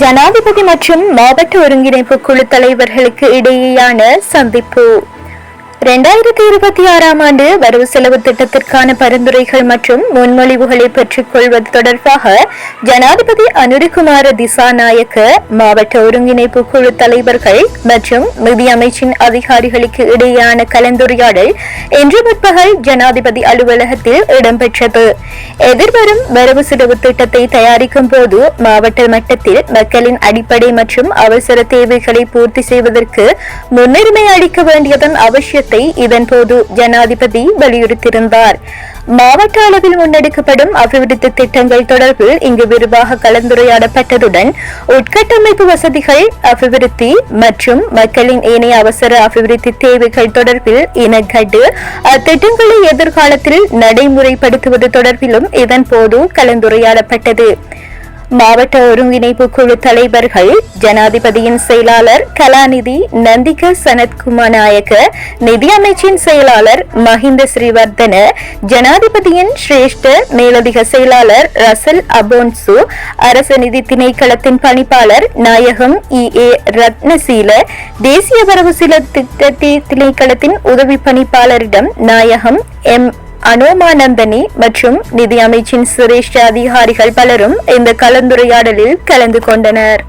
ஜனாதிபதி மற்றும் மாவட்ட ஒருங்கிணைப்பு குழு தலைவர்களுக்கு இடையேயான சந்திப்பு. இரண்டாயிரத்தி இருபத்தி ஆறாம் ஆண்டு வரவு செலவு திட்டத்திற்கான பரிந்துரைகள் மற்றும் முன்மொழிவுகளை பெற்றுக் கொள்வது தொடர்பாக ஜனாதிபதி அனுரிகுமார திசாநாயக்க மாவட்ட ஒருங்கிணைப்பு குழு தலைவர்கள் மற்றும் நிதி அமைச்சின் அதிகாரிகளுக்கு இடையேயான கலந்துரையாடல் இன்று முற்பகல் ஜனாதிபதி அலுவலகத்தில் இடம்பெற்றது. எதிர்வரும் வரவு செலவு திட்டத்தை தயாரிக்கும் போது மாவட்ட மட்டத்தில் மக்களின் அடிப்படை மற்றும் அவசர தேவைகளை பூர்த்தி செய்வதற்கு முன்னுரிமை அளிக்க வேண்டியதன் அவசியத்தை இதன்போது ஜனாதிபதி வலியுறுத்தியிருந்தார். மாவட்ட அளவில் முன்னெடுக்கப்படும் அபிவிருத்தி திட்டங்கள் தொடர்பில் இங்கு விரிவாக கலந்துரையாடப்பட்டதுடன் உட்கட்டமைப்பு வசதிகள் அபிவிருத்தி மற்றும் மக்களின் ஏனைய அவசர அபிவிருத்தி தேவைகள் தொடர்பில் இனக்கட்டு அத்திட்டங்களை எதிர்காலத்தில் நடைமுறைப்படுத்துவது தொடர்பிலும் இதன்போது கலந்துரையாடப்பட்டது. மாவட்ட ஒருங்கிணைப்பு குழு தலைவர்கள் ஜனாதிபதியின் செயலாளர் கலாநிதி நந்திக சனத்குமார் நாயக்க நிதி அமைச்சின் செயலாளர் மஹிந்த ஸ்ரீவர்தன ஜனாதிபதியின் சிரேஷ்ட மேலதிக செயலாளர் ரசல் அபோன்சு அரசு நிதி திணைக்களத்தின் பணிப்பாளர் நாயகம் இ. ஏ. ரத்னசீல தேசிய வரவு சில திட்ட திணைக்களத்தின் உதவி பணிப்பாளரிடம் நாயகம் எம். அனோமானந்தனி மற்றும் நிதி அமைச்சின் சிரேஷ்ட அதிகாரிகள் பலரும் இந்த கலந்துரையாடலில் கலந்து கொண்டனர்.